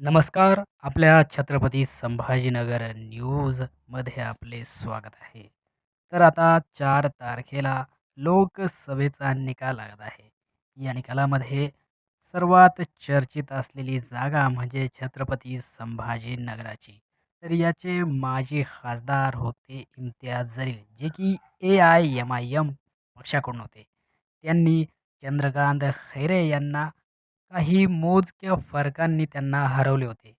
नमस्कार. आपल्या छत्रपती संभाजीनगर न्यूजमध्ये आपले स्वागत आहे. तर आता चार तारखेला लोकसभेचा निकाल लागत आहे. या निकालामध्ये सर्वात चर्चित असलेली जागा म्हणजे छत्रपती संभाजीनगराची. तर याचे माजी खासदार होते इम्तियाज जलील, जे की A I M I M पक्षाकडून होते. त्यांनी चंद्रकांत खैरे यांना काही मोजक्या फरकांनी त्यांना हरवले होते.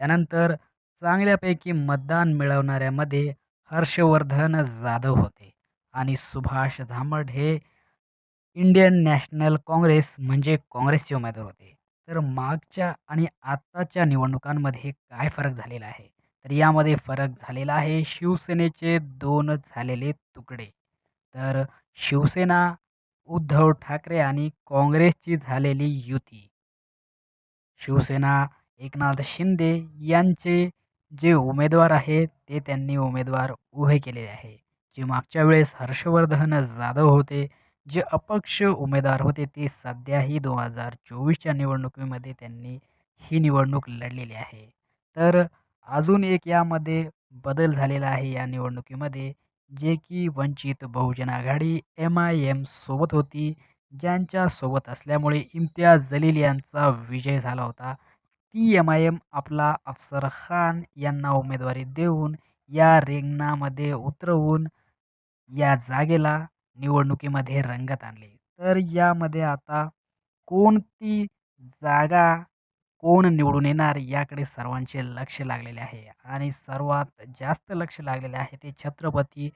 त्यानंतर चांगल्यापैकी मतदान मिळवणाऱ्यामध्ये हर्षवर्धन जाधव होते आणि सुभाष झांबड हे इंडियन नॅशनल काँग्रेस म्हणजे काँग्रेसचे उमेदवार होते. तर मागच्या आणि आत्ताच्या निवडणुकांमध्ये काय फरक झालेला आहे? तर यामध्ये फरक झालेला आहे शिवसेनेचे दोन झालेले तुकडे. तर शिवसेना, उद्धव ठाकरे आणि काँग्रेसची झालेली युती. शिवसेना एकनाथ शिंदे यांचे जे उमेदवार आहेत ते त्यांनी उमेदवार उभे केलेले आहे. जे मागच्या वेळेस हर्षवर्धन जाधव होते, जे अपक्ष उमेदवार होते ते सध्याही 2024च्या निवडणुकीमध्ये त्यांनी ही निवडणूक लढलेली आहे. तर अजून एक यामध्ये बदल झालेला आहे या निवडणुकीमध्ये, जे की वंचित बहुजन आघाडी एम आय सोबत होती, ज्यांच्या सोबत असल्यामुळे इम्तियाज जलील यांचा विजय झाला होता. ती एम आय एम आपला अफसर खान यांना उमेदवारी देऊन या रिंगणामध्ये उतरवून या जागेला निवडणुकीमध्ये रंगत आणले. तर यामध्ये आता कोणती जागा कोण निवडून येणार याकडे सर्वांचे लक्ष लागलेले आहे आणि सर्वात जास्त लक्ष लागलेले आहे ते छत्रपती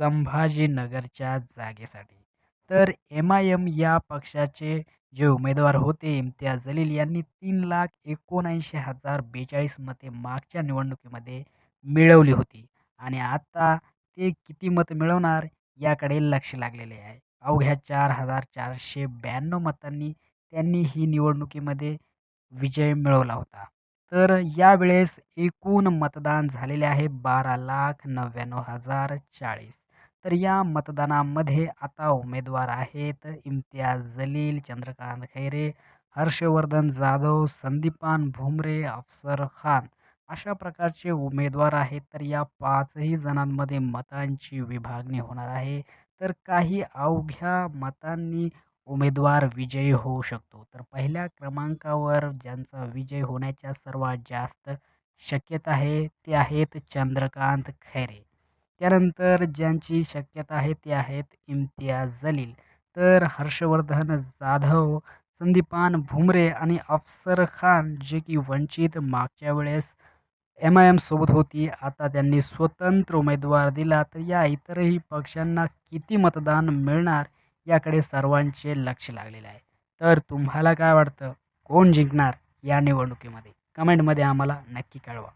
संभाजीनगरच्या जागेसाठी. तर एम आय एम या पक्षाचे जे उमेदवार होते इम्तियाज जलील यांनी 3,79,042 मते मागच्या निवडणुकीमध्ये मिळवली होती आणि आता ते किती मतं मिळवणार याकडे लक्ष लागलेले आहे. अवघ्या 4,492 मतांनी त्यांनी ही निवडणुकीमध्ये विजय मिळवला होता. तर यावेळेस एकूण मतदान झालेले आहे 12,99,040. तर या मतदानामध्ये आता उमेदवार आहेत इम्तियाज जलील, चंद्रकांत खैरे, हर्षवर्धन जाधव, संदीपान भुमरे, अफसर खान अशा प्रकारचे उमेदवार आहेत. तर या पाचही जणांमध्ये मतांची विभागणी होणार आहे. तर काही अवघ्या मतांनी उमेदवार विजयी होऊ शकतो. तर पहिल्या क्रमांकावर ज्यांचा विजय होण्याच्या सर्वात जास्त शक्यता आहे ते आहेत चंद्रकांत खैरे. त्यानंतर ज्यांची शक्यता आहे ते आहेत इम्तियाज जलील. तर हर्षवर्धन जाधव, संदीपान भुमरे आणि अफसर खान जे की वंचित मागच्या वेळेस एम आय सोबत होती, आता त्यांनी स्वतंत्र उमेदवार दिला. तर या इतरही पक्षांना किती मतदान मिळणार याकडे सर्वांचे लक्ष लागलेले आहे. तर तुम्हाला काय वाटतं कोण जिंकणार या निवडणुकीमध्ये? कमेंटमध्ये आम्हाला नक्की कळवा.